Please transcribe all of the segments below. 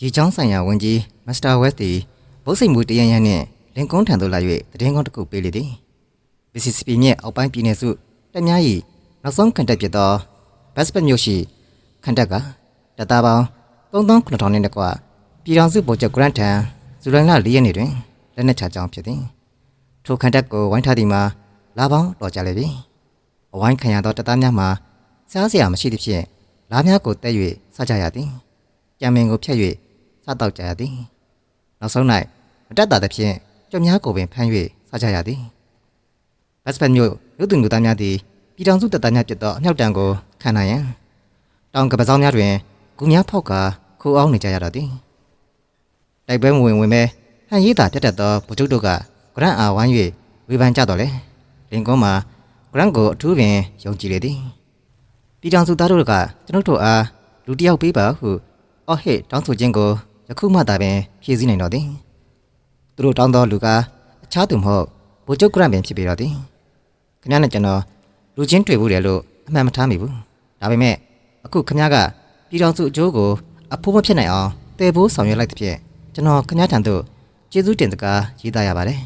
ရေချောင်းဆိုင်ရာဝန်ကြီးမစ္စတာဝက်သည်ဗုတ်စိန်မူတရန်ရန်နှင့်လင်ကွန်းထံသို့လာ၍တည်င်းကောင်းတစ်ခုပေးလေသည် Mississippi မြစ်အောက်ပိုင်းပြည်နယ်စုတက်များ၏နောက်ဆုံးခံတက်ဖြစ်သောဘတ်စပတ်မြို့ရှိခံတက်ကတသားပေါင်း3900နှင့်တကွပြည်ထောင်စုဗိုလ်ချုပ်ဂရန့်ထံဇူလိုင်လ4ရက်နေ့တွင်လက်နက်ချကြောင်းဖြစ်သည်ထိုခံတက်ကိုဝိုင်းထားသည်မှာလာပေါင်းတော်ကြလေပြီအဝိုင်းခံရသောတပ်သားများမှာစားစရာမရှိသဖြင့်လာများကိုတက်၍စားကြရသည်ကြံမင်ကိုဖျက်၍ စားတော့ကြရသည်နောက်ဆုံး၌မတက်တာသဖြင့်ကြွများကိုပင်ဖမ်း၍စားကြရသည်ဘတ်စပတ်မြို့မြို့သူမြို့သားများသည်ပြည်ထောင်စုတပ်သားများဖြစ်သောအမြောက်တံကိုခံနိုင်ရန်တောင်ကပစောင်းများတွင်ဂူများဖောက်ကခိုးအောင်နေကြရတော့သည်တိုက်ပွဲမဝင်ဝင်ပဲဟန်ရေးတာတက်တက်သောဗိုလ်ချုပ်တို့ကဂရန့်အာဝိုင်း၍ဝေဖန်ကြတော့လေလင်ကွန်းမှာဂရန့်ကိုအထူးပင်ယုံကြည်လေသည်ပြည်ထောင်စုသားတို့ကကျွန်ုပ်တို့အားလူတစ်ယောက်ပေးပါဟုအော်ဟစ်တောင်းဆိုခြင်းကို ယခုမှသာပင်ဖြည့်ဆည်းနိုင်တော်သည်သူတို့တောင်းသောလူကအခြားသူမဟုတ်ဗိုလ်ချုပ်ဂရန့်ပင်ဖြစ်ပေတော်သည်ခင်ဗျားနဲ့ကျွန်တော်လူချင်းတွေ့ဘူးတယ်လို့အမှန်မထားမိဘူးဒါပေမဲ့အခုခင်ဗျားကပြည်တော်စုအကျိုးကိုအဖိုးမဖြစ်နိုင်အောင်တည်ဖို့ဆောင်ရွက်လိုက်တဲ့ဖြင့်ကျွန်တော်ခင်ဗျားထံသို့ကျေးဇူးတင်စကားရေးသားရပါတယ်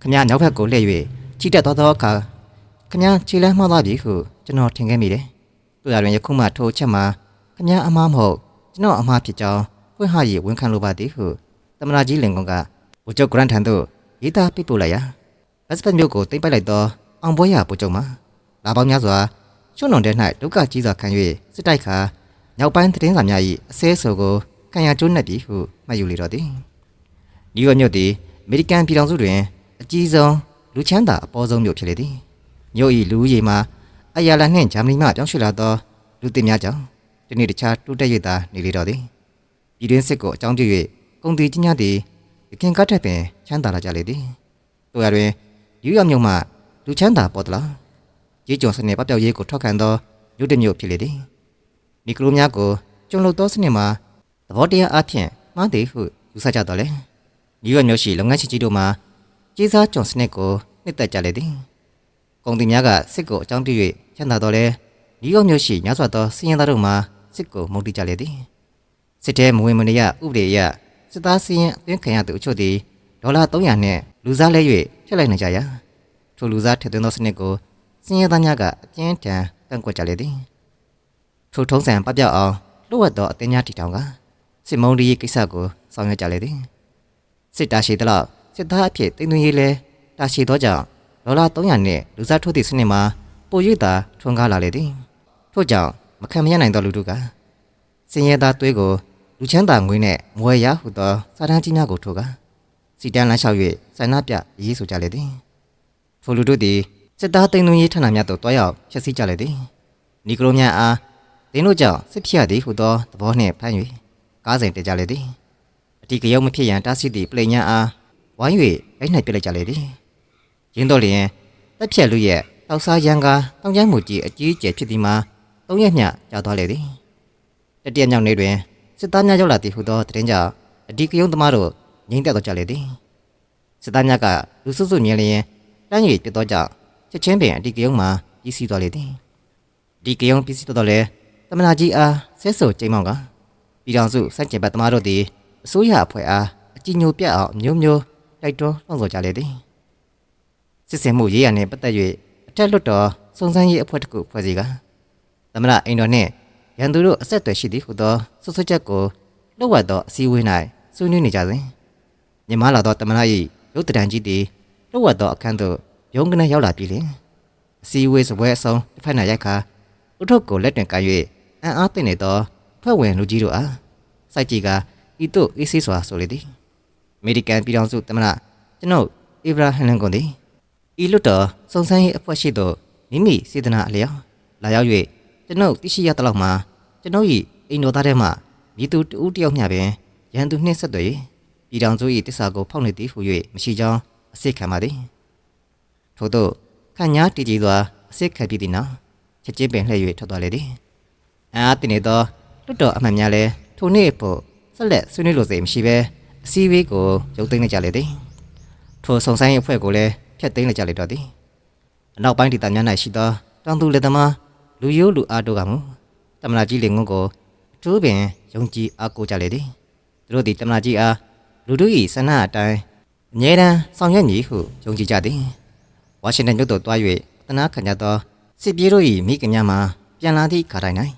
ခင်ဗျားနောက်ဘက်ကိုလှည့်၍ကြီးတက်သွားသောအခါခင်ဗျားခြေလမ်းမှားသွားပြီဟုကျွန်တော်ထင်ခဲ့မိတယ်တို့ရတွင်ယခုမှထိုအချက်မှာခင်ဗျားအမားမဟုတ်ကျွန်တော်အမားဖြစ်ကြောင်း ဖွင့်ဟရည်ဝန်ခံလိုပါသည်ဟုသမနာကြီးလင်ကွန်ကဗိုလ်ချုပ်ဂရန့်ထံသို့ရေးသားပြပို့လိုက်ရာဘတ်စပတ်မျိုးကိုတိမ့်ပိုက်လိုက်သောအောင်ပွဲရပူကြုံမှာလာပေါင်းများစွာချွန်းလွန်တဲ့၌ဒုက္ခကြီးစွာခံ၍စစ်တိုက်ခါမြောက်ပိုင်းသတင်းစာများ၏အစဲဆိုကိုခံရကျိုးနှက်ပြီးဟုမှတ်ယူလေတော့သည်နယူးယောက်မြို့သည်အမေရိကန်ပြည်ထောင်စုတွင်အကြီးဆုံးလူချမ်းသာအပေါ်ဆုံးမြို့ဖြစ်လေသည်မြို့၏လူဦးရေမှာအယာလာနှင့်ဂျာမနီမှပြောင်းရွှေ့လာသောလူသစ်များကြောင့်ဒီနေ့တခြားတိုးတက်၍သာနေလေတော့သည် ပြည်တွင်းစစ်ကိုအကြောင်းပြု၍ကုန်သည်ကြီးများသည်ရခင်ကားထက်ပင်ချမ်းသာလာကြလေသည်တို့ရတွင်ယူရမြုံမှလူချမ်းသာပေါ်သလားရေးကြုံစနစ်ပပျောက်ရေးကိုထောက်ခံသောမြို့တစ်မြို့ဖြစ်လေသည်မီကရိုများကိုကျုံလို့သောစနစ်မှာသဘောတရားအဖြစ်မှားသည်ဟုယူဆကြတော့လေယူရမြို့ရှိလုပ်ငန်းရှင်ကြီးတို့မှာကြီးစားကြုံစနစ်ကိုနှစ်သက်ကြလေသည်ကုန်သည်များကစစ်ကိုအကြောင်းပြု၍ချမ်းသာတော့လေယူရမြို့ရှိများစွာသောစီးရင်သားတို့မှာစစ်ကိုမုန်းတိကြလေသည် စစ်တဲမဝင်မနေရဥပဒေအရစစ်သားစီးရင်အသွင်းခံရသူအချို့သည်ဒေါ်လာ300နဲ့လူစားလဲ၍ဖျက်လိုက်နိုင်ကြရာထိုလူစားထည့်သွင်းသောစနစ်ကိုစင်ရသားများကအကျဉ်းတန်ကန့်ကွက်ကြလေသည်ထိုထုံးစံပပျောက်အောင်လှုပ်ဝက်သောအသင်းများတည်ထောင်ကစစ်မုံဒီကိစ္စကိုဆောင်ရွက်ကြလေသည်စစ်တာရှိသလောက်စစ်သားအဖြစ်တင်သွင်းရေးလဲတာရှိသောကြောင့်ဒေါ်လာ300နဲ့လူစားထိုးသည့်စနစ်မှာပို၍သာထွန်းကားလာလေသည်ထို့ကြောင့်မခံမရနိုင်သောလူတို့ကစင်ရသားသွေးကို လူချမ်းသာငွေနဲ့မွေရဟုသောစာတန်းကြီးများကိုထိုးကာစီတန်းလမ်းလျှောက်၍ဆန္ဒပြရေးဆိုကြလေသည်ထိုလူတို့သည်စစ်သားတိမ်သွင်းရေးဌာနများသို့တွားရောက်ဖျက်ဆီးကြလေသည်နီကရိုများအားဒင်းတို့ကြောင့်စစ်ဖြစ်ရသည်ဟုသောသဘောနှင့်ဖမ်း၍ကားစဉ်တက်ကြလေသည်အတီကရုံမဖြစ်ရန်တားဆီးသည့်ပလိန်များအားဝိုင်း၍အိနှိုက်ပစ်လိုက်ကြလေသည်ရင်းတော့လျင်တက်ဖြတ်လူရဲ့တောက်စားရန်ကားတောင်ကျမ်းမူကြီးအကြီးအကျယ်ဖြစ်သည်မှာသုံးရက်မျှကြာသွားလေသည်တတိယမြောက်နေ့တွင် စစ်သားများရောက်လာသည်ဟုသောသတင်းကြောင့်အတီကရုံသမားတို့ငြိမ်သက်သွားကြလေသည်စစ်သားများကလူစုစုမြင်လျင်တန်းရည်ပြတ်တော့ကြောင့်ချက်ချင်းပင်အဒီကယုံမှာပြီးစီးသွားလေသည်ဒီကယုံပြီးစီးတော့လေတမနာကြီးအားဆဲဆိုချိန်မောင်ကပြည်တော်စုစန့်ကျင်ဘက်သမားတို့သည်အစိုးရအဖွဲ့အားအကြည်ညိုပြတ်အောင်အမျိုးမျိုးတိုက်တွန်းလှုံ့ဆော်ကြလေသည်စစ်စင်မှုရေးရန်နှင့်ပတ်သက်၍အထက်လွတ်တော်စုံစမ်းရေးအဖွဲ့တစ်ခုဖွဲ့စည်းကသမရအိမ်တော်နှင့် ရန်သူတို့အဆက်အသွယ်ရှိသည်ဟုသောဆွဆွချက်ကိုလှုပ်ဝက်သောအစည်းအဝေး၌ဆွေးနွေးနေကြစဉ်မြမလာသောတမရ၏ရုပ်တံကြီးသည်လှုပ်ဝက်သောအခန်းသို့ရုံးကနေရောက်လာပြီလင်အစီအဝေးစပွဲအစုံတစ်ဖက်၌ရိုက်ခါဥထုပ်ကိုလက်တွင်ကင်၍အံ့အားသင့်နေသောဖွဲ့ဝင်လူကြီးတို့အားစိုက်ကြည့်ကဤသို့အေးဆေးစွာဆိုလေသည်အမေရိကန်ပြည်ထောင်စုသမ္မတကျွန်ုပ်အီဗရာဟန်လန်ကွန်သည်ဤလွတ်တော်စုံစမ်းရေးအဖွဲ့ရှိသို့မိမိစေတနာအလျောက်လာရောက်၍ ကျွန်ုပ်သိရှိရသလောက်မှာကျွန်ုပ်၏အိမ်တော်သားထဲမှမိသူတဦးတစ်ယောက်မျှပင်ရန်သူနှင့်ဆက်သွယ်၍ပြည်ထောင်စု၏တစ္ဆာကိုဖောက်နေသည်ဟု၍မရှိကြောင်းအစစ်ခံပါသည်ထို့သောခန့်ညာတည်ကြည်စွာအစစ်ခံပြီးသည့်နောက်ချက်ချင်းပင်လှည့်၍ထွက်သွားလေသည်အင်အားတင်နေသောလွတ်တော်အမှန်များလည်းထိုနေ့ဖို့ဆက်လက်ဆွေးနွေးလိုစိတ်မရှိဘဲအစည်းအဝေးကိုရုပ်သိမ်းလိုက်ကြလေသည်ထိုစုံစမ်းရေးအဖွဲ့ကိုလည်းဖျက်သိမ်းလိုက်ကြလေတော့သည်အနောက်ပိုင်းဒေသများ၌ရှိသောတောင်သူလက်သမား လူရိုးလူအားတို့ကမူတမနာကြီးလင်ငုံကိုအထူးပင်ယုံကြည်အားကိုးကြလေသည်သူတို့သည်တမနာကြီးအားလူတို့၏ဆန္ဒအတိုင်းအမြဲတမ်းဆောင်ရွက်မည်ဟုယုံကြည်ကြသည်ဝါရှင်တန်မြို့သို့တွား၍တနာခံကြသောစစ်ပြေးတို့၏မိခင်များမှပြန်လာသည့်ခါတိုင်း၌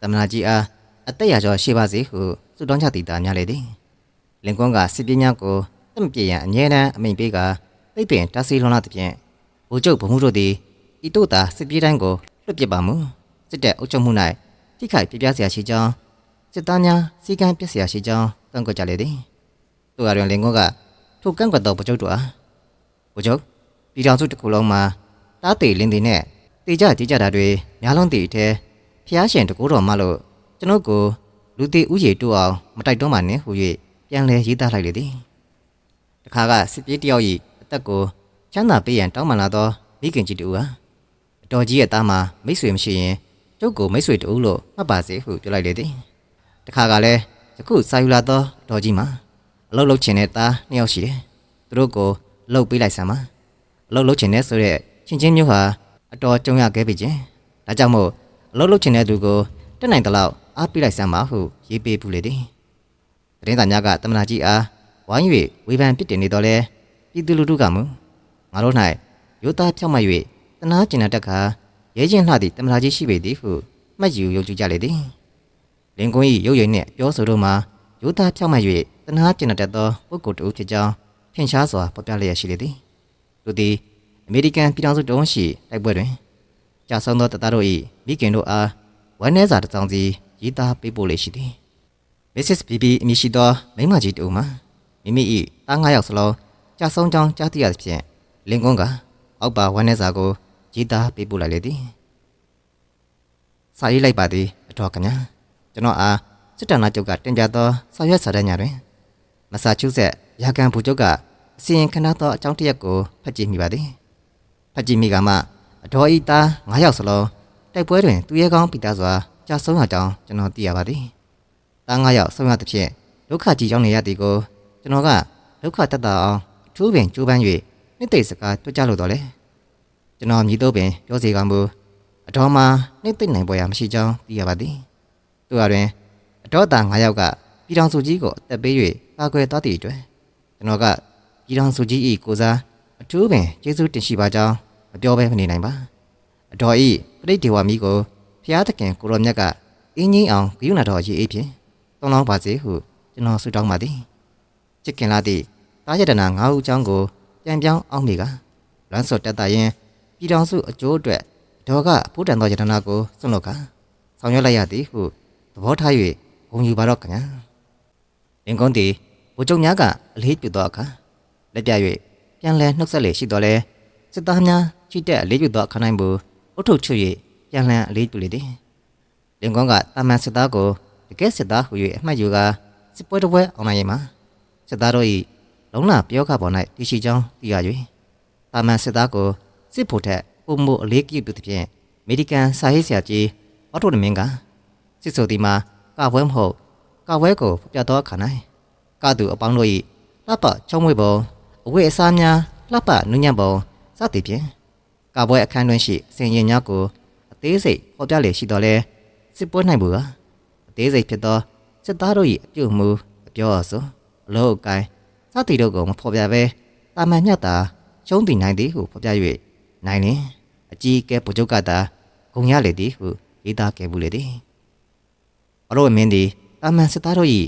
တမနာကြီးအားအသက်ရကျော်ရှိပါစေဟုဆုတောင်းကြသည်သားများလေသည်လင်ကွန်းကစစ်ပြေးများကိုတမပြေရန်အမြဲတမ်းအမိန်ပေးကပိတ်ပင်တားဆီးလွန်လာသည်ဖြင့်ဗိုလ်ချုပ်ဗမှုတို့သည်ဤတို့သာစစ်ပြေးတိုင်းကို လွတ်ပစ်ပါမူစစ်တပ်အုပ်ချုပ်မှု၌ထိခိုက်ပြပြစရာရှိကြောင်းစစ်သားများစီကံပြက်စရာရှိကြောင်းကန့်ကွက်ကြလေသည်သူအရွယ်လင်ကောကထိုကန့်ကွက်သောဗုဒ္ဓတို့အားဗုဒ္ဓပြည်တော်စုတစ်ခုလုံးမှာတားတေလင်းတွေနဲ့တေကြတေကြတာတွေများလုံးတည်ထဲဖျားရှင်တကူတော်မှလို့ကျွန်ုပ်ကိုလူသေးဥယေတို့အောင်မတိုက်တော့မှနဲ့ဟူ၍ပြန်လဲရေးသားလိုက်လေသည်တခါကစစ်ပြေးတယောက်၏အသက်ကိုချမ်းသာပေးရန်တောင်းပန်လာသောမိခင်ကြီးတူအား တော်ကြီးရဲ့သားမှာမိတ်ဆွေမရှိရင်ကျုပ်ကိုမိတ်ဆွေတူလို့မှတ်ပါစေဟုပြောလိုက်လေသည်တခါကလည်းယခုစာယူလာသောအတော်ကြီးမှာအလုတ်လုတ်ချင်တဲ့သားနှစ်ယောက်ရှိတယ်သူတို့ကိုလှုပ်ပေးလိုက်စမ်းပါအလုတ်လုတ်ချင်တဲ့ဆိုတဲ့ချင်းချင်းမျိုးဟာအတော်ကြုံရခဲ့ပြီချင်းဒါကြောင့်မို့အလုတ်လုတ်ချင်တဲ့သူကိုတက်နိုင်တဲ့လောက်အားပေးလိုက်စမ်းပါဟုရေးပေးပူလေသည်သတင်းစာများကတမနာကြီးအားဝိုင်း၍ဝေဖန်ပစ်တင်နေတော့လဲပြည်သူလူထုကမူငါတို့၌ရိုးသားဖြောက်မှတ်၍ တနာကျင်တဲ့တက်ခါရဲချင်းလှသည့်တမနာကြီးရှိပေသည်ဟုမှတ်ယူယုံကြည်ကြလေသည်လင်ကွန်း၏ရုပ်ရည်နှင့်ပြောဆိုတို့မှာရိုးသားဖြောက်မှတ်၍တနာကျင်တဲ့သောပုဂ္ဂိုလ်တူဖြစ်ကြောင်းထင်ရှားစွာဖော်ပြလျက်ရှိလေသည်သူသည်အမေရိကန်ပြည်ထောင်စုတုံးရှိတိုက်ပွဲတွင်ကြာဆုံးသောတသားတို့၏မိခင်တို့အားဝမ်းနည်းစာတစ်စောင်စီရေးသားပေးပို့လေရှိသည် Mrs. BB အမည်ရှိသောမိန်းမကြီးတူမှာမိမိ၏တားငါးယောက်စလုံးကြာဆုံးကြောင်းကြားသိရသဖြင့်လင်ကွန်းကအောက်ပါဝမ်းနေစာကို ရေးသားပေးပို့လိုက်လေသည်စာရေးလိုက်ပါသည်အတော်ခင်ဗျာကျွန်တော်အားစစ်တမ်းနာချုပ်ကတင်ပြသောစာရွက်စာတမ်းများတွင်မဆာချူးဆက်ရာကန်ဘူချုပ်ကအစီရင်ခံထားသောအကြောင်းတစ်ရပ်ကိုဖတ်ကြည့်မိပါသည်ဖတ်ကြည့်မိကမှအတော်ဤသားငါးယောက်စလုံးတိုက်ပွဲတွင်သူရဲကောင်းပိတာစွာကြာဆုံးရကြောင်းကျွန်တော်သိရပါသည်တားငါးယောက်ဆုံးရသဖြင့်ဒုက္ခကြီးရောက်နေရသည်ကိုကျွန်တော်ကဒုက္ခတတ်တာအောင်အထူးပင်ကြိုးပမ်း၍နှစ်သိမ့်စကားတွေ့ကြလို့တော့လေ ကျွန်တော်မြည်တော့ပင်ပြောစီကံမူအတော်မှာနှစ်သိမ့်နိုင်ပေါ်ရမရှိကြောင်းသိရပါသည်သူရတွင်အတော်သားငါးယောက်ကပြည်တော်စုကြီးကိုအသက်ပေး၍ကာကွယ်သွားသည့်အတွက်ကျွန်တော်ကပြည်တော်စုကြီး၏ကိုစားအထူးပင်ကျေးဇူးတင်ရှိပါကြောင်းမပြောဘဲမနေနိုင်ပါအတော်ဤပရိဒေဝမီကိုဖျားသခင်ကိုရောမြတ်ကအင်းကြီးအောင်ဂယုဏတော်ရေးအေးဖြင့်တောင်းလောင်းပါစေဟုကျွန်တော်ဆုတောင်းပါသည်ချစ်ခင်လာသည့်တာရတနာ၅ဦးအကြောင်းကိုပြန်ပြောင်းအောင်မိကလွမ်းစော်တက်တာရင် ပြည်တော်စုအကျိုးအတွက်ဒေါ်ကဘုဒ္ဓံတော်ယတနာကိုစွန့်လို့ကဆောင်ရွက်လိုက်ရသည်ဟုသဘောထား၍ဂုဏ်ယူပါတော့ခင်ဗျာလင်ကွန်းသည်ဘုချုပ်များကအလေးပြုသောအခါလက်ပြ၍ပြန်လဲနှုတ်ဆက်လေရှိတော်လဲစစ်သားများချိတက်အလေးပြုသောအခါ၌မူအုတ်ထုတ်ချွ၍ပြန်လည်အလေးပြုလေသည်လင်ကွန်းကတာမန်စစ်သားကိုတကယ်စစ်သားဟူ၍အမှတ်ယူကာစစ်ပွဲတစ်ပွဲအောင်နိုင်ရင်မှာစစ်သားတို့၏လုံလပြောခပေါ်၌တည်ရှိကြောင်းသိရ၍တာမန်စစ်သားကို စစ်ဖို့ထက်ပုံမှုအလေးပြုသူသည်ဖြင့်အမေရိကန်စာရေးဆရာကြီးအော်တိုဒမင်ကစစ်ဆိုသည်မှာကပွဲမဟုတ်ကပွဲကိုပြတ်သောအခါ၌ကသူအပေါင်းတို့၏လှပချုံးမွေပုံအဝိအစားများလှပနုညံ့ပုံစသည်ဖြင့်ကပွဲအခန်းတွင်ရှိစင်ရင်များကိုအသေးစိတ်ဟောပြလေရှိတော်လဲစစ်ပွဲနိုင်ဘူးကအသေးစိတ်ဖြစ်သောစစ်သားတို့၏အပြုတ်မှုအပြောအဆိုအလို့အကိုင်းစသည်တို့ကိုမဖော်ပြဘဲတာမန်မြတ်တာရှုံးတည်နိုင်သည်ဟုဖော်ပြ၍ နိုင်လင်အကြီးအကဲဗိုလ်ချုပ်ကသာဂုံရလေသည်ဟုရေးသားခဲ့ဘူးလေသည်အလို့မင်းသည်တာမန်စစ်သားတို့၏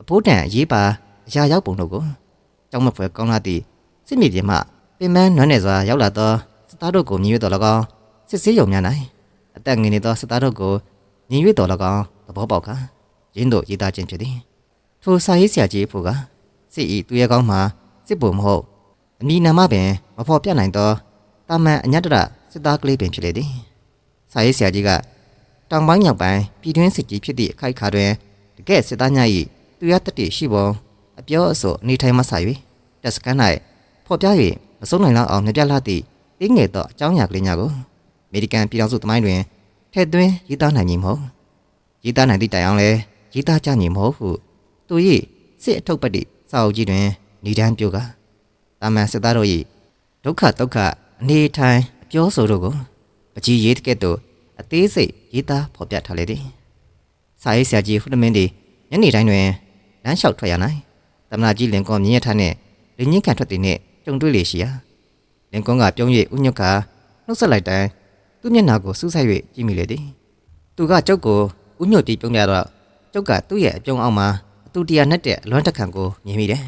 အဖိုးတန်အရေးပါအရာရောက်ပုံတို့ကိုကြောက်မဖွယ်ကောင်းလာသည့်စစ်မြေပြင်မှပင်ပန်းနွမ်းနယ်စွာရောက်လာသောစစ်သားတို့ကိုမြည်ရတော်၎င်းစစ်ဆေးရုံများ၌အသက်ငယ်နေသောစစ်သားတို့ကိုညီ၍တော်၎င်းသဘောပေါက်ခါရင်းတို့ရေးသားခြင်းဖြစ်သည်ထိုစာရေးဆရာကြီးဖို့ကစစ်ဤသူရဲကောင်းမှာစစ်ပုံမဟုတ်အမိနာမပင်မဖော်ပြနိုင်သော တာမန်အညတရစစ်သားကလေးပင်ဖြစ်လေသည်စာရေးဆရာကြီးကတောင်ပိုင်းမြောက်ပိုင်းပြည်တွင်းစစ်ကြီးဖြစ်သည့်အခိုက်အခါတွင်တကယ်စစ်သားများ၏သူရတတိရှိပုံအပြောအဆိုအနေထိုင်မှဆ၍တက်စကန်၌ဖော်ပြ၍မဆုံးနိုင်လောက်အောင်မြပြလာသည့်အင်းငယ်သောအကြောင်းအရာကလေးများကိုအမေရိကန်ပြည်ထောင်စုသမိုင်းတွင်ထဲ့သွင်းရေးသားနိုင်မည်မဟုတ်ရေးသားနိုင်သည့်တိုင်အောင်လဲရေးသားကြမည်မဟုတ်ဟုသူ၏စစ်အထုပ်ပတ္တိစာအုပ်ကြီးတွင်ဏိဒန်းပြုကတာမန်စစ်သားတို့၏ဒုက္ခဒုက္ခ အနေထိုင်အပြောဆိုတို့ကိုပကြီးရေးတဲ့ကဲ့သို့အသေးစိတ်ရေးသားဖော်ပြထားလေသည်စာရေးဆရာကြီးဟုတမင်းသည်ညနေတိုင်းတွင်လမ်းလျှောက်ထွက်ရနိုင်သမနာကြီးလင်ကွန်မြင်းရထားနဲ့လင်းချင်းခံထွက်တဲ့နဲ့ကြုံတွေ့လေရှိရာလင်ကွန်ကပြုံး၍ဥညွတ်ကနှုတ်ဆက်လိုက်တိုင်းသူ့မျက်နှာကိုစူးစိုက်၍ကြည့်မိလေသည်သူကကျုပ်ကိုဥညွတ်ပြီးပြုံးရတော့ကျုပ်ကသူ့ရဲ့အပြုံးအောက်မှာအတူတရာနဲ့တဲ့အလွမ်းတက်ခံကိုမြင်မိတယ်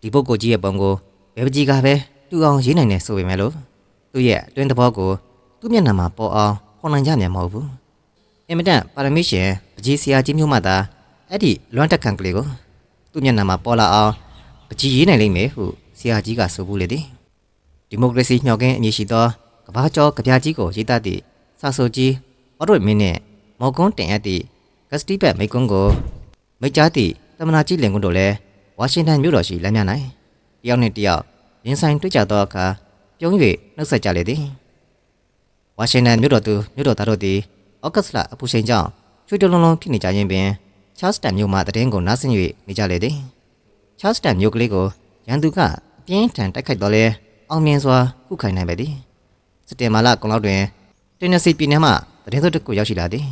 ဒီပုဂ္ဂိုလ်ကြီးရဲ့ပုံကိုဘယ်ပကြီးကပဲ တူအောင်ရေးနိုင်နေဆိုပေမဲ့လို့သူ့ရဲ့အတွင်းသဘောကိုသူ့မျက်နှာမှာပေါ်အောင်ဖော်နိုင်ကြမြန်မဟုတ်ဘူးအင်မတန်ပါရမီရှင်ပကြီးဆရာကြီးမျိုးမှသာအဲ့ဒီလွမ်းတက်ခံကလေးကိုသူ့မျက်နှာမှာပေါ်လာအောင်ပကြီးရေးနိုင်လိမ့်မယ်ဟုဆရာကြီးကဆိုဘူးလေသည်ဒီမိုကရေစီညှော်ကင်းအမည်ရှိသောကဘာကျော်ကြပြကြီးကိုရေးသားသည့်စာဆိုကြီးအော်ဒိုမင်းနှင့်မော်ကွန်းတင်အပ်သည့်ဂစတီဘက်မိကွန်းကိုမိတ်ကြားသည့်တမနာကြီးလင်ကွန်းတို့လည်းဝါရှင်တန်မြို့တော်ရှိလမ်းမြနိုင်တယောက်နှင့်တယောက် ရင်ဆိုင်တွေ့ကြသောအခါပြုံး၍နှုတ်ဆက်ကြလေသည်ဝါရှင်တန်မြို့တော်သူမြို့တော်သားတို့သည်အော့ဂတ်စ်လအပူချိန်ကြောင့်ချွေတလုံးလုံးဖြစ်နေကြခြင်းပင်ချားစတန်မြို့မှတည်င်းကိုနားဆင်၍နေကြလေသည်ချားစတန်မြို့ကလေးကိုရန်သူကအပြင်းထန်တိုက်ခိုက်တော်လဲအောင်မြင်စွာခုခိုင်နိုင်ပဲသည်စက်တင်ဘာလကုန်လောက်တွင်တင်နစီပြည်နယ်မှတည်င်းစုတစ်ခုရောက်ရှိလာသည်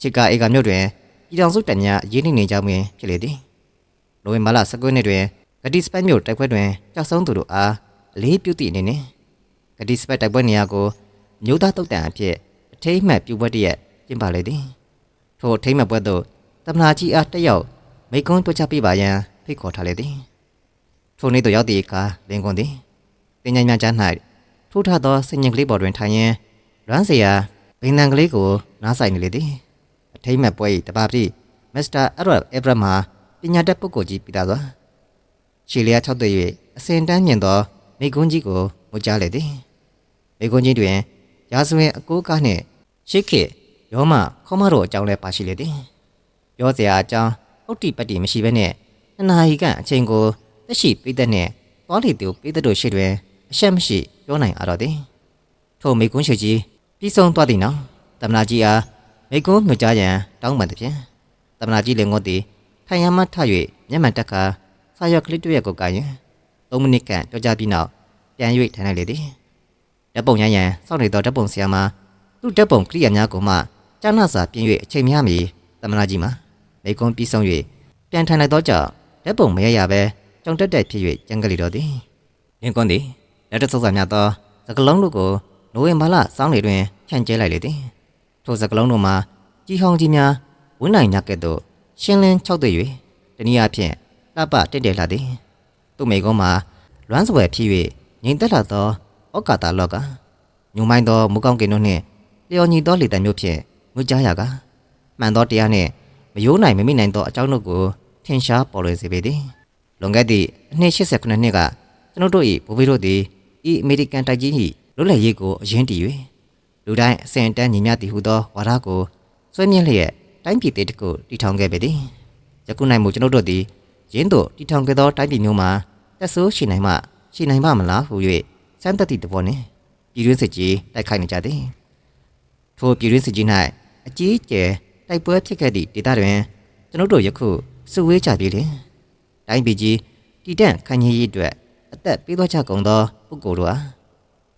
ချစ်ကာအေကာမြို့တွင်ပြည်တော်စုတန်များအရေးနှိမ့်နေကြမှုဖြစ်လေသည်နိုဝင်ဘာလ19ရက်နေ့တွင် ဂတိစပတ်မြို့တိုက်ပွဲတွင်ကြောက်ဆုံးသူတို့အားအလေးပြုသည့်အနေနဲ့ဂတိစပတ်တိုက်ပွဲနေရာကိုမြို့သားတုတ်တန်အဖြစ်အထိမ့်မှတ်ပြုပွဲတရက်ကျင်းပလေသည်ထိုအထိမ့်မှတ်ပွဲသို့တမနာကြီးအားတက်ရောက်မိကုံးတွေ့ချပေးပါရန်ဖိတ်ခေါ်ထားလေသည်ထိုနေ့သို့ရောက်သည့်အခါလင်ကွန်သည်တင်ញိုင်များကြား၌ထိုးထသောစင်ញင်ကလေးပေါ်တွင်ထိုင်ရင်းလွမ်းစရာဘင်းတန်ကလေးကိုနားဆိုင်နေလေသည်အထိမ့်မှတ်ပွဲ၏တပါးပြည့်မစ္စတာအရက်အေဗရာမာပညာတတ်ပုဂ္ဂိုလ်ကြီးပိသားစွာ ရှီလျာ၆တွေ့၍အစင်တန်းမြင့်သောမိကုံးကြီးကိုမူကြားလေသည်မိကွန်းကြီးတွင်ရာဇဝင်အကိုးကားနှင့်ရှစ်ခေတ်ရောမခေါမတို့အကြောင်းလည်းပါရှိလေသည်ပြောစရာအကြောင်းဟုတ်တိပတ္တိမရှိဘဲနဲ့နှစ်နာရီခန့်အချိန်ကိုတက်ရှိပိသက်နှင့်သွားလီသူပိသက်တို့ရှိတွင်အရှက်မရှိပြောနိုင်အားတော့သည်ထို့မိကွန်းရှိကြီးပြီးဆုံးသွားသည့်နောက်တမနာကြီးအားမိကွန်းညွှန်ကြားရန်တောင်းပန်သည်ဖြင့်တမနာကြီးလည်းငုတ်သည်ထိုင်ရမှထ၍မျက်မှန်တက်ခါ စာရွက်ကလေးတွေ့ရကိုကရင်3မိနစ်ခန့်ကြောကြားပြီးနောက်ပြန်၍ထိုင်လိုက်လေသည်ဓာတ်ပုံရရန်စောင့်နေသောဓာတ်ပုံဆရာမသူ့ဓာတ်ပုံကရိယာများကိုမှကြားနာစာပြင်၍အချိန်များမီသမနာကြီးမှာမိကုံးပြီးဆုံး၍ပြန်ထိုင်လိုက်သောကြောင့်ဓာတ်ပုံမရရပဲကြောင်တက်တက်ဖြစ်၍ကြံကလေးတော်သည်လင်ကွန်းသည်လက်တဆုပ်စာများသောစကလုံးတို့ကိုနိုဝင်ဘာလစောင်းလေတွင်ဖြန့်ကျဲလိုက်လေသည်ထိုစကလုံးတို့မှာကြီးဟောင်းကြီးများဝင်းနိုင်ညကဲ့သို့ရှင်းလင်း၆တွေ့၍တနည်းအားဖြင့် လှပတက်တယ်လာသည်သူ့မိကုံးမှာလွမ်းစွယ်ဖြစ်၍ငြိမ်သက်လာသောဩကာတာလောကညုံမိုင်းသောမူကောင်းကင်တို့နှင့်လျော်ညီသောလေတံမျိုးဖြင့်ငွေကြားရကမှန်သောတရားနှင့်မယိုးနိုင်မမိနိုင်သောအကြောင်းတို့ကိုထင်ရှားပေါ်လွင်စေပေသည်လွန်ခဲ့သည့်အနှစ်89နှစ်ကကျွန်ုပ်တို့၏ဘိုးဘေးတို့သည်ဤအမေရိကန်တိုက်ကြီး၏လွတ်လပ်ရေးကိုအရင်တည်၍လူတိုင်းအစဉ်တန်းညီမျှသည်ဟုသောဝါဒကိုဆွဲမြင့်လျက်တိုင်းပြည်သေးတစ်ခုတည်ထောင်ခဲ့ပေသည်ယခုနိုင်မှုကျွန်ုပ်တို့သည် ရင်းတို့တည်ထောင်ခဲ့သောတိုင်းပြည်မျိုးမှာတက်ဆိုးရှိနိုင်မှရှိနိုင်ပါမလားဟု၍စမ်းသပ်သည့်တဘောနှင့်ပြည်တွင်းစစ်ကြီးတိုက်ခိုက်နေကြသည်ထိုပြည်တွင်းစစ်ကြီး၌အကြီးအကျယ်တိုက်ပွဲဖြစ်ခဲ့သည့်ဒေသတွင်ကျွန်ုပ်တို့ယခုစုဝေးကြပြီလေတိုင်းပြည်ကြီးတည်တံ့ခိုင်ကြီးရေးအတွက်အသက်ပေးသွားကြကုန်သောပုဂ္ဂိုလ်တို့ဟာ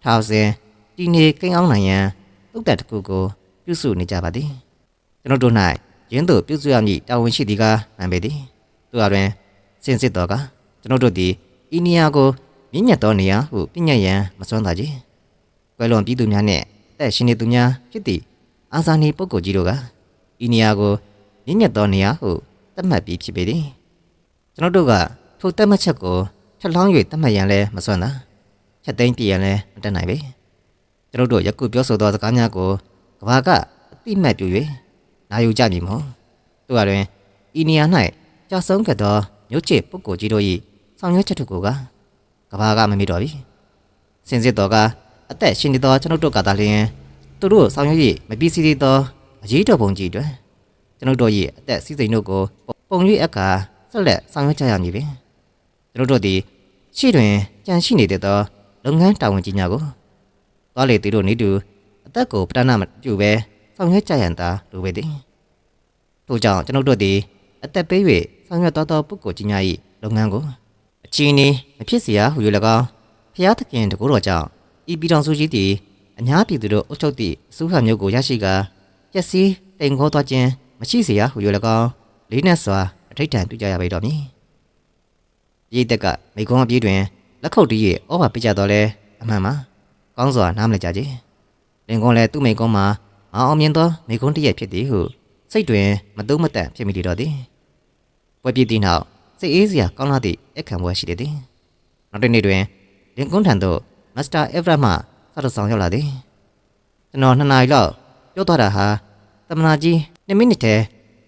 ထောင်စဉ်တည်နေကိန်းအောင်နိုင်ရန်တုတ်တန်တစ်ခုကိုပြုစုနေကြပါသည်ကျွန်ုပ်တို့၌ရင်းတို့ပြုစုရမည့်တာဝန်ရှိသည်ကမှန်ပေသည်သူအတွင် စင်စစ်တော်ကကျွန်ုပ်တို့သည်ဤနေရာကိုမြင့်မြတ်သောနေရာဟုပြညတ်ရန်မစွမ်းသာကြီးကွယ်လွန်ပြည်သူများနှင့်အသက်ရှင်နေသူများဖြစ်သည့်အာဇာနည်ပုဂ္ဂိုလ်ကြီးတို့ကဤနေရာကိုမြင့်မြတ်သောနေရာဟုသတ်မှတ်ပြီးဖြစ်ပေသည်ကျွန်တော်တို့ကထိုသတ်မှတ်ချက်ကိုထပ်လောင်း၍သတ်မှတ်ရန်လည်းမစွမ်းသာချက်သိမ်းပြရန်လည်းမတတ်နိုင်ပေကျွန်တော်တို့ယခုပြောဆိုသောစကားများကိုကဘာကအတိမတ်ပြု၍နာယူကြမည်မဟုတ်သူအရင်ဤနေရာ၌ကြာဆုံးခဲ့သော မြို့ချစ်ပုဂ္ဂိုလ်ကြီးတို့၏ဆောင်ရွက်ချက်တို့ကကဘာကမမိတော့ပြီစင်စစ်တော်ကအသက်ရှင်နေသောကျွန်ုပ်တို့ကသာလျှင်သူတို့ဆောင်ရွက်၍မပြီးစီးသေးသောအရေးတော်ပုံကြီးတွေကျွန်ုပ်တို့၏အသက်စီးစိမ်တို့ကိုပုံ၍အခါဆက်လက်ဆောင်ရွက်ကြရမည်ပင်ကျွန်ုပ်တို့သည်ရှေ့တွင်ကြံရှိနေတဲ့သောလုပ်ငန်းတာဝန်ကြီးများကိုသွားလေသူတို့နေတူအသက်ကိုပထနာမပြုဘဲဆောင်ရွက်ကြရန်သာလိုပေသည်ထို့ကြောင့်ကျွန်ုပ်တို့သည်အသက်ပေး၍ ဆောင်ရွက်တော်သောပုဂ္ဂိုလ်ကြီးများ၏လုပ်ငန်းကို အချင်းနီမဖြစ်เสียဟု၍၎င်းဖျားသခင်တကူတော်ကြောင့်ဤပြည်တော်စုကြီးသည်အများပြည်သူတို့အုပ်ချုပ်သည့်အစိုးရမျိုးကိုရရှိကာပျက်စီးတိမ်ခေါ်သွားခြင်းမရှိเสียဟု၍၎င်းလေးနက်စွာအ အထိတ်တန့်ပြုကြရပေတော့မည်ပြည်သက်ကမိကုံးအပြေးတွင်လက်ခုပ်တီးရဲ့ဩဘာပြကြတော့လဲအမှန်ပါကောင်းစွာနားမလည်ကြကြလင်ကွန်လည်းသူ့မိကုံးမှာမအောင်မြင်သောမိကုံးတစ်ရက်ဖြစ်သည်ဟုစိတ်တွင်မတုံ့မတန့်ဖြစ်မိလေတော့သည် ပွဲပြည့်သည့်နောက်စိတ်အေးစရာကောင်းလာသည့်အခမ်းပွဲရှိလေသည်နောက်တစ်နေ့တွင်လင်ကွန်ထံသို့မစ္စတာအက်ဗရတ်မှစတော့ဆောင်ရောက်လာသည်ကျွန်တော်နှစ်နာရီလောက်ပြောသွားတာဟာတမနာကြီး2မိနစ်တည်း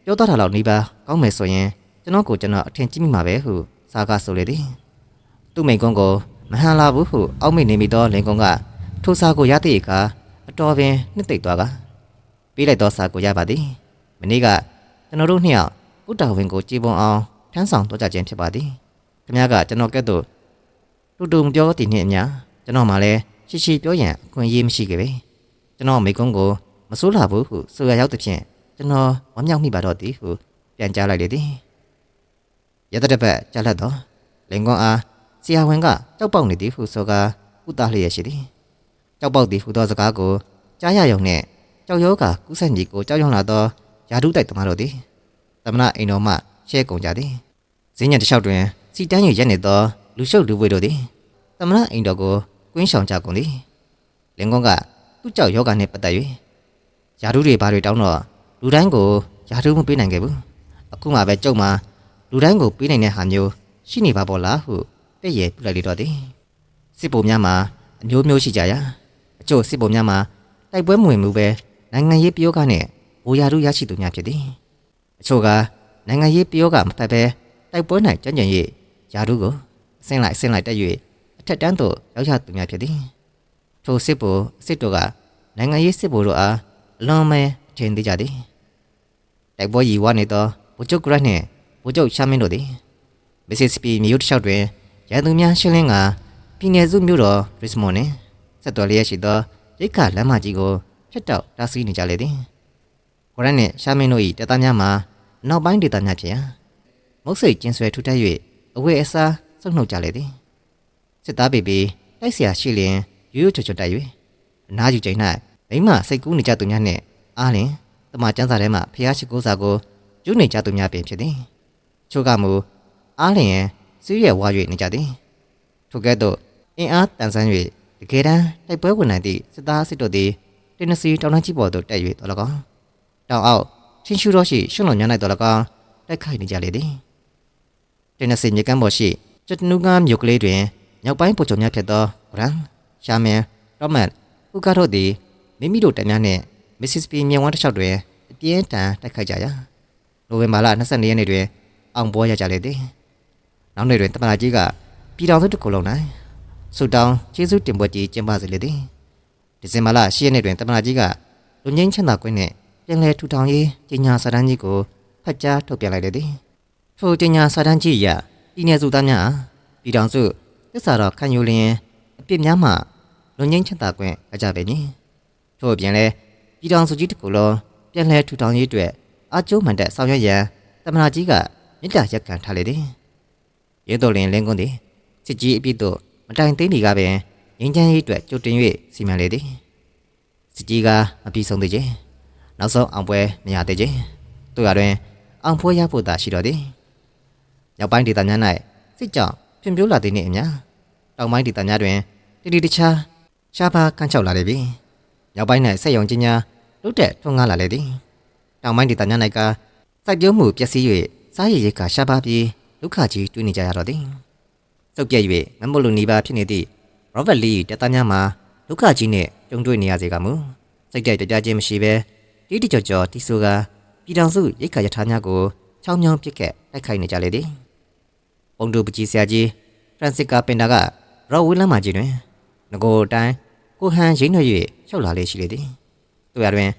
ပြောသွားတာလောက်နေပါကောင်းမယ်ဆိုရင်ကျွန်တော်ကိုကျွန်တော်အထင်ကြီးမိမှာပဲဟုစာကားဆိုလေသည်သူ့မိကုံးကိုမဟန်လာဘူးဟုအောက်မိနေမိသောလင်ကွန်ကထိုစာကိုရသည့်အခါအတော်ပင်နှစ်သိမ့်သွားကပေးလိုက်သောစာကိုရပါသည်မနေ့ကကျွန်တော်တို့နှစ်ယောက် ဥတာဝင်ကိုကြည်ပွန်အောင်ထမ်းဆောင်တော့ကြခြင်းဖြစ်ပါသည်ခင်ဗျားကကျွန်တော်ကဲ့သို့တူတူမပြောတည်နှင့်အများကျွန်တော်မှလည်းရှိရှိပြောရန်အခွင့်အရေးမရှိခဲ့ပဲကျွန်တော်မိကုံးကိုမစိုးလာဘူးဟုဆိုရရောက်သဖြင့်ကျွန်တော်ဝမ်းမြောက်မိပါတော့သည်ဟုပြန်ကြားလိုက်လေသည်ရတဲ့တစ်ပတ်ကြားလက်တော့လင်ကွန်အားဆရာဝန်ကကြောက်ပေါက်နေသည်ဟုဆိုကာဥသားလျက်ရှိသည်ကြောက်ပေါက်သည်ဟုသောစကားကိုကြားရရုံနဲ့ကြောက်ရောဂါကူးစက်ကြီးကိုကြောက်ရွံ့လာသောယာဒုတိုက်သမားတို့သည် သမဏအိမ်တော်မှရှဲကုန်ကြသည်ဈဉ္ညာတစ်လျှောက်တွင်စီတန်းရရက်နေသောလူရှုပ်လူပွေတို့သည်သမဏအိမ်တော်ကိုကွင်းဆောင်ကြကုန်သည်လင်ကွန်ကသူ့ကြောက်ယောဂနှင့်ပတ်သက်၍ယာဒုတွေဘာတွေတောင်းတော့လူတိုင်းကိုယာဒုမပေးနိုင်ခဲ့ဘူးအခုမှပဲကြုံမှာလူတိုင်းကိုပေးနိုင်တဲ့ဟာမျိုးရှိနေပါပေါ်လားဟုတဲ့ရဲ့ပြလိုက်လေတော့သည်စစ်ပုံများမှာအမျိုးမျိုးရှိကြရာအချို့စစ်ပုံများမှာတိုက်ပွဲမဝင်မှုပဲနိုင်ငံရေးပြောကနဲ့ဘူယာရုရရှိသူများဖြစ်သည် အချို့ကနိုင်ငံရေးပြောကမဖက်ပဲတိုက်ပွဲ၌ကြံ့ကြံ့၍ယာရုကိုအစင်းလိုက်အစင်းလိုက်တက်၍အထက်တန်းသို့ရောက်ရသူများဖြစ်သည်ထိုစစ်ဘူစစ်တို့ကနိုင်ငံရေးစစ်ဘူတို့အားအလွန်မဲအထင်သေးကြသည်တိုက်ပွဲရီဝနေသောဗိုလ်ချုပ်ဂရက်နှင့်ဗိုလ်ချုပ်ရှာမင်းတို့သည်မစ်စစ်စပီမြို့တစ်လျှောက်တွင်ရန်သူများရှင်းလင်းကပြည်내စုမြို့တော်ရစ်မွန်နှင့်ဆက်တော်လျက်ရှိသောရိတ်ခလမ်းမကြီးကိုဖျက်တောက်တားဆီးနေကြလေသည်ဂရက်နှင့်ရှာမင်းတို့၏တပ်သားများမှာ နောက်ပိုင်းဒေသများဖြစ်ရာမုတ်စိတ်ကျင်းဆွဲထူထပ်၍အဝယ်အစားစုံနှုတ်ကြလေသည်စစ်သားပေပေတိုက်ဆရာရှိလျင်ရိုးရိုးချွတ်ချွတ်တိုက်၍အနားယူချိန်၌မိမစိတ်ကူးနေကြသူများနှင့်အားလင်တမကျန်းစာထဲမှဖျားရှိကိုးစာကိုယူနေကြသူများပင်ဖြစ်သည်ချို့ကမူအားလျင်စည်းရွယ်ဝါ၍နေကြသည်ထို့ကဲ့သို့အင်အားတန်ဆန်း၍တကယ်တမ်းတိုက်ပွဲဝင်နိုင်သည့်စစ်သားစစ်တို့သည်တင်းနစီတောင်တန်းကြီးပေါ်သို့တက်၍တော်လကောင်းတောင်အောက် ချင်းရှူတော်ရှိရှွန့်လွန်ည၌တော်၎င်းတိုက်ခိုက်နေကြလေသည်တင်းနစီမြေကမ်းပေါ်ရှိကျွတ်နူးကားမြို့ကလေးတွင်မြောက်ပိုင်းပိုချုံများဖြစ်သောဂရန်ရှာမန်ရောမတ်ဥကာတို့သည်မိမိတို့တပ်များနှင့်မစ်စစ်စပီမြေဝမ်းတစ်လျှောက်တွင်အပြင်းထန်တိုက်ခိုက်ကြရာနိုဝင်ဘာလ22ရက်နေ့တွင်အောင်ပွဲရကြလေသည်နောက်နေ့တွင်တမန်တော်ကြီးကပြည်တော်စုတစ်ခုလုံး၌ဆူတောင်းကျေးဇူးတင်ပွဲကြီးကျင်းပစေလေသည်ဒီဇင်ဘာလ10ရက်နေ့တွင်တမန်တော်ကြီးကလူငင်းချမ်းသာကွင်းနှင့် ပြန်လည်ထူထောင်ရေးကြီးညာစာတမ်းကြီးကိုဖတ်ကြားထုတ်ပြန်လိုက်လေသည်ထိုကြီးညာစာတမ်းကြီးအရပြည်내စုသားများပြည်တော်စုသစ္စာတော်ခံယူလျင်အပြစ်များမှလူငင်းချမ်းသာကွင်းအကြပဲညင်ထို့အပြင်လည်းပြည်တော်စုကြီးတစ်ခုလုံးပြန်လည်ထူထောင်ရေးအတွက်အကျိုးမှန်တဲ့ဆောင်ရွက်ရန်တမန်တော်ကြီးကမေတ္တာရက်ခံထားလေသည်ရဲတော်လင်လင်းကွန်းသည်စစ်ကြီးအပြစ်တို့မတိုင်သိမ့်ဒီကပင်ငင်းချမ်းရေးအတွက်ကြိုတင်၍စီမံလေသည်စစ်ကြီးကမပြီးဆုံးသေးခြင်း နောက်ဆုံးအောင်ပွဲမရသေးခြင်းတို့ရတွင်အောင်ပွဲရဖို့သာရှိတော်သည်နောက်ပိုင်းဒေသများ၌စစ်ကြောင့်ပြင်းပြိုးလာသည်နှင့်အမျှတောင်ပိုင်းဒေသများတွင်တိတိတခြားရှားပါကန့်ချောက်လာလေပြီနောက်ပိုင်း၌ဆက်ယုံခြင်းများလုတ်တက်ထွန်းကားလာလေသည်တောင်ပိုင်းဒေသများ၌ကစိုက်ပျိုးမှုပျက်စီး၍စားရည်ရိတ်ကရှားပါပြီးဒုက္ခကြီးတွေ့နေကြရတော့သည်စုပ်ပြက်၍မမလို့နေပါဖြစ်နေသည့်ရောဘတ်လီတပ်သားများမှာဒုက္ခကြီးနှင့်ကြုံတွေ့နေရစေကမူစိတ်ကြိုက်ကြခြင်းမရှိဘဲ တိတိကျကျတီဆိုကပြည်တော်စုရိတ်ခါရထားများကိုချောင်းချောင်းပစ်ကက်တိုက်ခိုက်နေကြလေသည်ပုံတူပကြီးဆရာကြီးဖရန်စစ်ကာပင်တာကရောဝီလမ်းမကြီးတွင်ငကိုအတိုင်းကိုဟန်ရိမ့်နှွှဲ၍လျှောက်လာလေရှိလေသည်တို့ရတွင်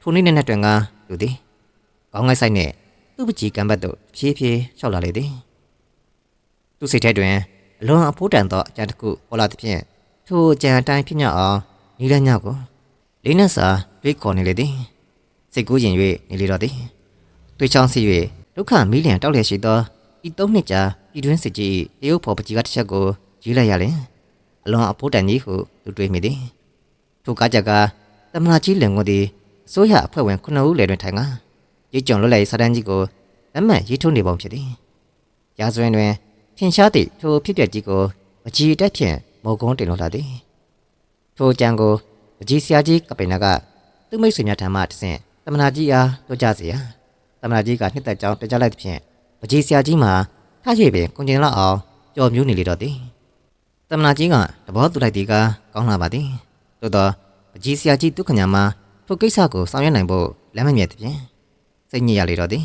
ထိုနေ့နဲ့တွင်ကလူသည်ကောင်းငိုက်ဆိုင်နှင့်သူ့ပကြီးကံဘတ်သို့ဖြည်းဖြည်းလျှောက်လာလေသည်သူ့စိတ်ထဲတွင်အလွန်အဖိုးတန်သောအကြံတစ်ခုပေါ်လာသဖြင့်ထိုအကြံအတိုင်းဖြစ်မြောက်အောင်နီလန်းညောက်ကိုလေးနက်စာတွေးခေါ်နေလေသည် စိတ်ကူးရင်၍နေလေတော့သည်တွေးချောင်းစီ၍ဒုက္ခမီးလျံတောက်လျက်ရှိသောဤသုံးနှစ်ကြာပြည်တွင်းစစ်ကြီးတရုတ်ဖော်ပကြီးကတစ်ချက်ကိုရေးလိုက်ရလင်အလွန်အဖိုးတန်ကြီးဟုသူတွေးမိသည်ထိုကားကြကတမနာကြီးလင်ကိုသည်အစိုးရအဖွဲ့ဝင်9ဦးလယ်တွင်ထိုင်ကရိတ်ကြုံလွတ်လည်ရေးစာတမ်းကြီးကိုတလက်မှတ်ရေးထိုးနေပုံဖြစ်သည်ရာဇဝင်တွင်ထင်ရှားသည့်ထိုဖြစ်ပျက်ကြီးကိုအကြီးအတက်ဖြင့်မော်ကွန်းတင်လို့လာသည်ထိုအကြံကိုအကြီးဆရာကြီးကပိနာကသူ့မိတ်ဆွေများထံမှတဆင့် တမနာကြီးအားပြောကြားစေရန်တမနာကြီးကနှစ်သက်ကြောင်းတင်ကြလိုက်သဖြင့်အကြီးဆရာကြီးမှာထား၍ပင်ကွန်ကျင်လောက်အောင်ကြော်မြူးနေလေတော့သည်တမနာကြီးကသဘောတူလိုက်သည်ကကောင်းလာပါသည်သို့တော့အကြီးဆရာကြီးဒုက္ခညာမှာထိုကိစ္စကိုဆောင်ရွက်နိုင်ဖို့လမ်းမမြတ်သည်ဖြင့်စိတ်ညစ်ရလေတော့သည်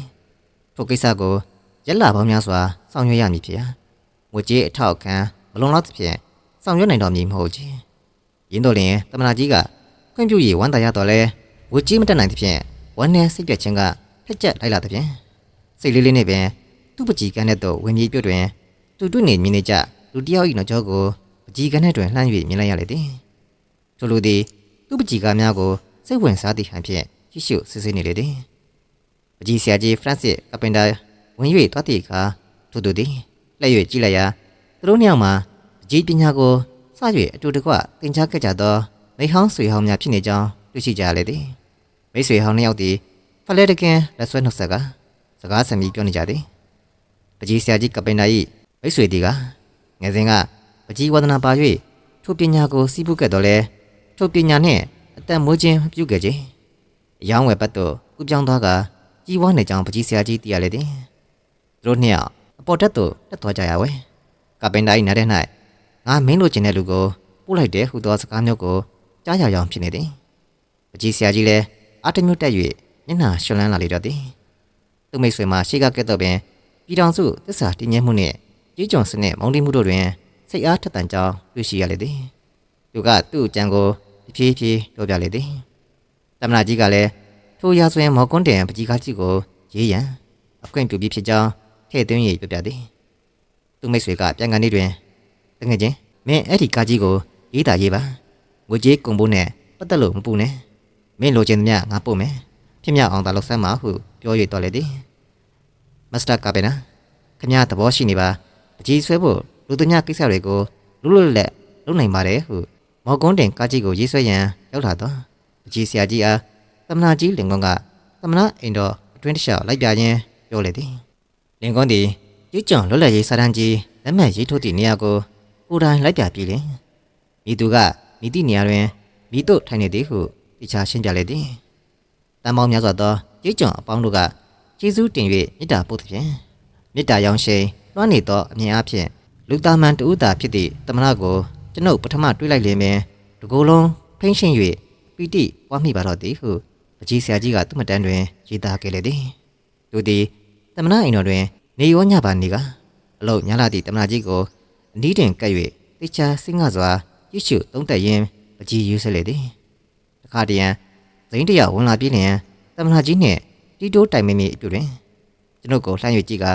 ထိုကိစ္စကိုရက်လာပေါင်းများစွာဆောင်ရွက်ရမည်ဖြစ်ရာငွေကြေးအထောက်အခံမလုံလောက်သဖြင့်ဆောင်ရွက်နိုင်တော်မည်မဟုတ်ချေရင်းတော်လျင်တမနာကြီးကခွင့်ပြုရဝမ်းသာရတော့လဲငွေကြေးမတက်နိုင်သဖြင့် ဝမ်းနဲ့စိတ်ပြတ်ခြင်းကထက်ကျက်လိုက်လာသဖြင့်စိတ်လေးလေးနဲ့ပင်သူ့ပကြီးကန်းတဲ့တော့ဝင်မြေပြုတ်တွင်သူတွေ့နေမြင်နေကြလူတစ်ယောက်၏နောက်ကျောကိုပကြီးကန်းနဲ့တွင်လှမ်း၍မြင်လိုက်ရလေသည်ထိုလူသည်သူ့ပကြီးကားများကိုစိတ်ဝင်စားသည့်ဟန်ဖြင့်ကြည့်ရှုစစ်ဆေးနေလေသည်ပကြီးဆရာကြီးဖရန့်စစ်ကပင်တာဝင်၍တွားသည့်အခါထိုသူသည်လှည့်၍ကြည့်လိုက်ရာသူတို့နှစ်ယောက်မှာပကြီးပညာကိုစ၍အတူတကွသင်ကြားခဲ့ကြသောမိဟောင်းဆွေဟောင်းများဖြစ်နေကြောင်းတွေ့ရှိကြရလေသည် မိတ်ဆွေဟောင်းနှစ်ယောက်သည်ဖလဲတကင်လက်ဆွဲနှုတ်ဆက်ကစကားဆံပြီးပြောနေကြသည်ပကြီးဆရာကြီးကပင်နာ၏မိတ်ဆွေတီကငယ်စဉ်ကပကြီးဝဒနာပါ၍ထိုပညာကိုစီးပူးခဲ့တော်လဲထိုပညာနှင့်အတန်မွေးခြင်းပြုခဲ့ခြင်းအယောင်းဝယ်ပတ်သို့ကူပြောင်းသွားကကြီးဝါနေကြောင်းပကြီးဆရာကြီးသိရလေသည်သူတို့နှစ်ယောက်အပေါ်တက်သို့တက်သွားကြရဝဲကပင်နာ၏နားထဲ၌ငါမင်းလိုချင်တဲ့လူကိုပို့လိုက်တယ်ဟူသောစကားမျိုးကိုကြားရအောင်ဖြစ်နေသည်ပကြီးဆရာကြီးလည်း အာတမျိုးတက်၍မျက်နှာရွှင်လန်းလာလေတော့သည်သူမိတ်ဆွေမှာရှေ့ကကဲ့သို့ပင်ပြည်တော်စုသစ္စာတည်ငြိမ်မှုနှင့်ကြီးကြုံစနစ်မောင်းတိမှုတို့တွင်စိတ်အားထက်သန်ကြောင်းတွေ့ရှိရလေသည်သူကသူ့အကြံကိုဖြည်းဖြည်းပြောပြလေသည်တမနာကြီးကလည်းထိုရာဇဝင်မော်ကွန်းတင်ပကြီးကားကြီးကိုရေးရန်အခွင့်ပြုပြီးဖြစ်ကြောင်းထည့်သွင်းရေးပြပြသည်သူမိတ်ဆွေကပြန်ကန်နေတွင်တငယ်ချင်းမင်းအဲ့ဒီကားကြီးကိုရေးတာရေးပါငွေကြေးကုန်ဖို့နဲ့ပတ်သက်လို့မပူနဲ့ မင်းလိုချင်သမျှငါပို့မယ်ဖြစ်မြောက်အောင်သာလုပ်စမ်းပါဟုပြောရတော့လေသည်မစ္စတာကာပင်နာခင်ဗျားသဘောရှိနေပါအကြီးဆွဲဖို့လူသူများကိစ္စတွေကိုလူလွတ်လပ်လုပ်နိုင်ပါတယ်ဟုမော်ကွန်းတင်ကားကြီးကိုရေးဆွဲရန်ရောက်လာတော့အကြီးဆရာကြီးအားသမနာကြီးလင်ကွန်းကသမနာအိမ်တော်အတွင်းတစ်လျှောက်လိုက်ပြခြင်းပြောလေသည်လင်ကွန်းသည်ကြီးကြုံလွတ်လပ်ရေးစာတန်းကြီးလက်မှတ်ရေးထိုးသည့်နေရာကိုကိုယ်တိုင်လိုက်ပြပြီးလင်မိသူကမိသည့်နေရာတွင်မိတို့ထိုင်နေသည်ဟု တခြားရှင်းပြလေသည်တန်ပေါင်းများစွာသောကြီးကြုံအပေါင်းတို့ကကျေးဇူးတင်၍မေတ္တာပို့သဖြင့်မေတ္တာရောင်းရှိန်လွှမ်းနေသောအမြင်အဖြစ်လူသားမှန်တူတာဖြစ်သည့်တမနာကိုကျွန်ုပ်ပထမတွေးလိုက်လင်ပင်တကိုယ်လုံးဖိမ့်ရှင်း၍ပီတိပွားမိပါတော့သည်ဟုပကြီးဆရာကြီးကသူ့မတန်းတွင်ရေးသားခဲ့လေသည်သူသည်တမနာအိမ်တော်တွင် နေရောညပါနေကအလုတ်ညလာသည့်တမနာကြီးကိုအနီးတွင်ကပ်၍တိချာစင်းငါစွာကြည့်ရှုသုံးသက်ရင်းပကြီးယူဆလေသည် တခါတရံဇိန်းတရဝင်လာပြီးလျင်တမနာကြီးနှင့်တီတိုးတိုင်မင်းမီအပြုတွင်ကျွန်ုပ်ကိုလှမ်း၍ကြည့်က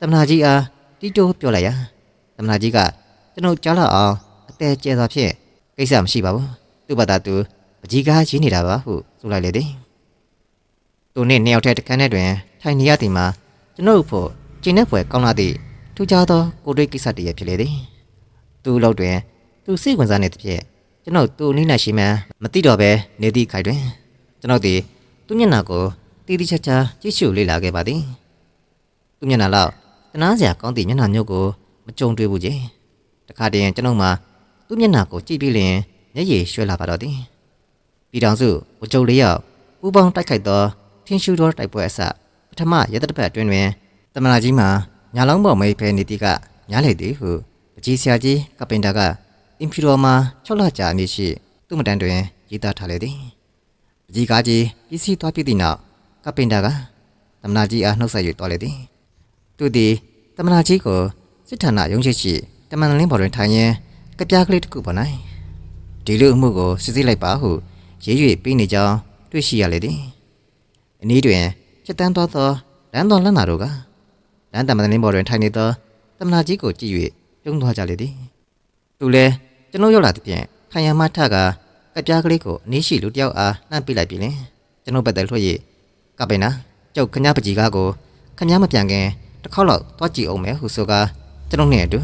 တမနာကြီးအားတီတိုးပြောလိုက်ရာတမနာကြီးကကျွန်ုပ်ကြားလောက်အောင်အသေးကျဲစွာဖြင့်ကိစ္စမရှိပါဘူးသူ့ဘာသာသူပကြီးကားရင်းနေတာပါဟုဆိုလိုက်လေသည်သူနှင့်နှစ်ယောက်တည်းတခန်းထဲတွင်ထိုင်နေရသည်မှာကျွန်ုပ်ဖို့ကျင်းတဲ့ဖွယ်ကောင်းလာသည့်ထူးခြားသောကိုယ်တွေ့ကိစ္စတည်းရဖြစ်လေသည်သူ့လောက်တွင်သူစိတ်ဝင်စားနေသဖြင့် ကျွန်ုပ်သူ့အနည်းနဲ့ရှိမှန်းမသိတော့ဘဲနေသည့်ခိုင်တွင် ကျွန်ုပ်သည်သူ့မျက်နှာကိုတီတီချာချာကြည့်ရှုလေ့လာခဲ့ပါသည်သူမျက်နှာလောက်တနာစရာကောင်းသည့်မျက်နှာမျိုးကိုမကြုံတွေ့ဘူးကြီးတခါတည်းကျွန်ုပ်မှသူ့မျက်နှာကိုကြည့်ပြီးလျင်မျက်ရည်ရွှဲလာပါတော့သည်ပြည်တော်စုဝကြုံလေးယောက်ပူပေါင်းတိုက်ခိုက်သောထင်းရှူသောတိုက်ပွဲအစပထမရတတစ်ပတ်အတွင်းတွင်တမနာကြီးမှာညာလောင်းပေါ်မိတ်ဖဲနေတိကညားလေသည်ဟုပကြီးဆရာကြီးကပင်တာက အင်ဖီရောမှာ6လကြာအမည်ရှိသူ့မတန်တွင်ရေးသားထားလေသည်ပကြီးကားကြီးပစ္စည်းသွားပြသည့်နောက်ကပင်တာကတမနာကြီးအားနှုတ်ဆက်၍တော်လေသည်သူသည်တမနာကြီးကိုစစ်ဌာနရုံးရှိရှိတမန်လင်းပေါ်တွင်ထိုင်ရင်းကြပြားကလေးတစ်ခုပေါ်၌ဒီလိုအမှုကိုစစ်ဆေးလိုက်ပါဟုရေး၍ပြီးနေကြောင်းတွေ့ရှိရလေသည်အနည်းတွင်ချက်တန်းသောသောလမ်းတော်လမ်းနာတို့ကလမ်းတမန်လင်းပေါ်တွင်ထိုင်နေသောတမနာကြီးကိုကြည့်၍ပြုံးသွားကြလေသည်သူလည်း ကျွန်ုပ်ရောက်လာသည်ဖြင့်ထိုင်ရမှထကကြပြားကလေးကိုအနည်းရှိလူတစ်ယောက်အားလှမ်းပေးလိုက်ပြီလင်ကျွန်ုပ်ပတ်သက်လွှတ်၍ကပင်နာကျုပ်ခညာပကြီးကားကိုခညာမပြန်ခင်တစ်ခေါက်လောက်တွားကြည့်အောင်မယ်ဟုဆိုကာကျွန်ုပ်နှင့်အတူ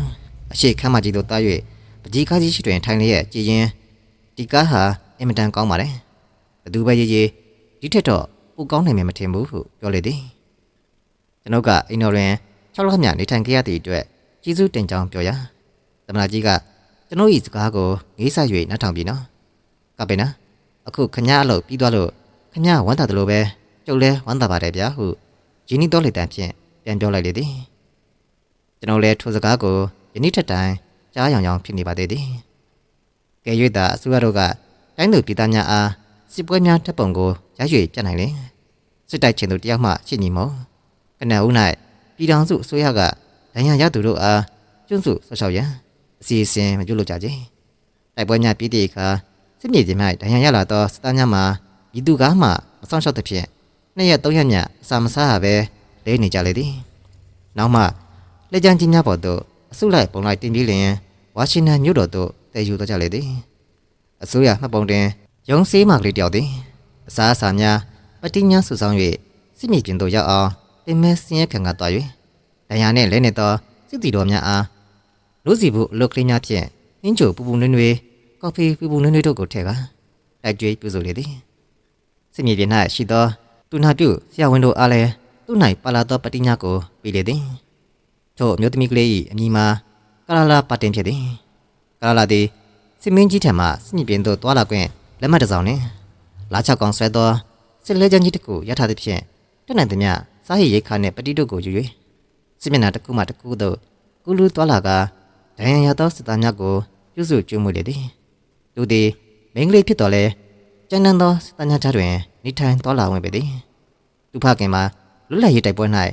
အရှိခမ်းမကြီးတို့တား၍ပကြီးကားကြီးရှိတွင်ထိုင်လျက်ကြည်ရင်ဒီကားဟာအင်မတန်ကောင်းပါတယ်ဘသူပဲရေးရေးဒီထက်တော့ပိုကောင်းနိုင်မယ်မထင်ဘူးဟုပြောလေသည်ကျွန်ုပ်ကအိမ်တော်တွင်6လမြနေထိုင်ခဲ့ရသည့်အတွက်ကျေးဇူးတင်ကြောင်းပြောရာသမနာကြီးက ကျွန်ုပ်၏စကားကိုငေးဆ၍နားထောင်ပြီနော်ကပိနာအခုခညာအလုပ်ပြီးသွားလို့ခညာဝမ်းသာတယ်လို့ပဲကျုပ်လဲဝမ်းသာပါတယ်ဗျာဟုရင်းနှီးတော်လေတန်ဖြင့်ပြန်ပြောလိုက်လေသည်ကျွန်တော်လည်းထိုစကားကိုယနေ့ထက်တိုင်ကြားရောင်ရောင်ဖြစ်နေပါသေးတယ်ကဲ၍သာအစိုးရတို့ကတိုင်းသူပြည်သားများအားစစ်ပွဲများတပ်ပုံကိုရရွေပြတ်နိုင်လေစစ်တိုက်ခြင်းတို့တယောက်မှရှိညီမောကနဦး၌ပြည်ထောင်စုအစိုးရကဒဏ်ရာရသူတို့အားကျွန်းစုဆောက်ရှောက်ရန် အစီအစဉ်မပြုလုပ်ကြခြင်းတိုက်ပွဲများပြည်တည်ခါစစ်မြေပြင်၌ဒဏ်ရာရလာသောစစ်သားများမှာဤသူကားမှမဆောင်ရှောက်သဖြင့်နှစ်ရက်သုံးရက်ညအစာမစားရဘဲလဲနေကြလေသည်နောက်မှလက်ကျန်ကြီးများပေါ်သို့အစုလိုက်ပုံလိုက်တင်ပြီးလျင်ဝါရှင်တန်မြို့တော်သို့တည်ယူသွားကြလေသည်အစိုးရမှတ်ပုံတင်ရုံးစေးမကလေးတယောက်သည်အစားအစာများပတိညာစုဆောင်၍စစ်မြေပြင်သို့ရောက်အောင်တင်မဲစင်းရဲခံကသွား၍ဒဏ်ရာနှင့်လဲနေသောစစ်တီတော်များအား လူစီဘူးအလုတ်ကလေးများဖြင့်နှင်းချိုပူပူနွေ့နွေ့ကော်ဖီပူပူနွေ့နွေ့တို့ကိုထည့်ကာတိုက်ကြွေးပြုစုလေသည်စစ်မြေပြင်၌ရှိသောသူနာပြုဆရာဝန်တို့အားလည်းသူ၌ပါလာသောပတိညာကိုပေးလေသည်ထို့အမျိုးသမီးကလေး၏အမည်မှာကာလာလာပါတင်ဖြစ်သည်ကာလာလာသည်စစ်မင်းကြီးထံမှစစ်မြေပြင်သို့တွာလာခွင့်လက်မှတ်တစ်စောင်နှင့်လာချောက်ကောင်ဆွဲသောစစ်လဲချမ်းကြီးတစ်ခုရထားသဖြင့်တက်နိုင်သည်မြစားရည်ရိတ်ခါနှင့်ပတိတို့ကိုယူ၍စစ်မျက်နှာတစ်ခုမှတစ်ခုသို့ကူလူတွာလာက ဒဏ်ရာရသောစစ်သားများကိုပြုစုကျွေးမွေးလေသည်သူသည်မိန်းကလေးဖြစ်တော်လဲကျန်းတန်းသောစစ်သားများကြားတွင်နေထိုင်တွာလာဝင်ပေသည်သူဖခင်မှာလွတ်လပ်ရေးတိုက်ပွဲ၌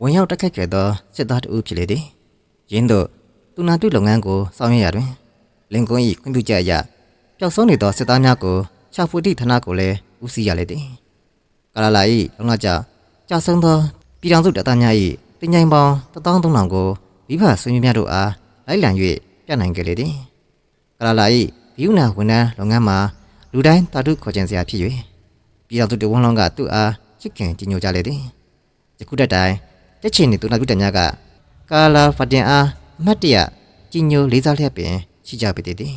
ဝင်ရောက်တက်ခတ်ခဲ့သောစစ်သားတဦးဖြစ်လေသည်။ယင်းတို့သူနာပြုလုပ်ငန်းကိုဆောင်ရွက်ရတွင်လင်ကွန်း၏ခွင့်ပြုချက်အရပျောက်ဆုံးနေသောစစ်သားများကိုချာဖွေတိဌာနကိုလည်းဦးစီးရလေသည်။ကာလာလာ၏လုံလောက်ကြကြာဆုံးသောပြည်ထောင်စုတပ်သားများ၏တင်ញိုင်ပေါင်း13000ကိုမိဘဆွေမျိုးများတို့အား လိုက်လံ၍ပြနိုင်ခဲ့လေသည်။ကာလာလာ၏ဘီယူနာဝန်ထမ်းလုပ်ငန်းမှာလူတိုင်းတာတုခေါ်ကျင်စရာဖြစ်၍ပြည်ထောင်စုတဝန်လုံးကသူ့အားချစ်ခင်ကြည်ညိုကြလေသည်။ယခုတက်တိုင်တက်ချင်နေသူနာပြုတက်များကကာလာဖတင်အားအမတ်တရကြီးညိုလေးစားလျက်ပင်ရှိကြပေသေးတယ်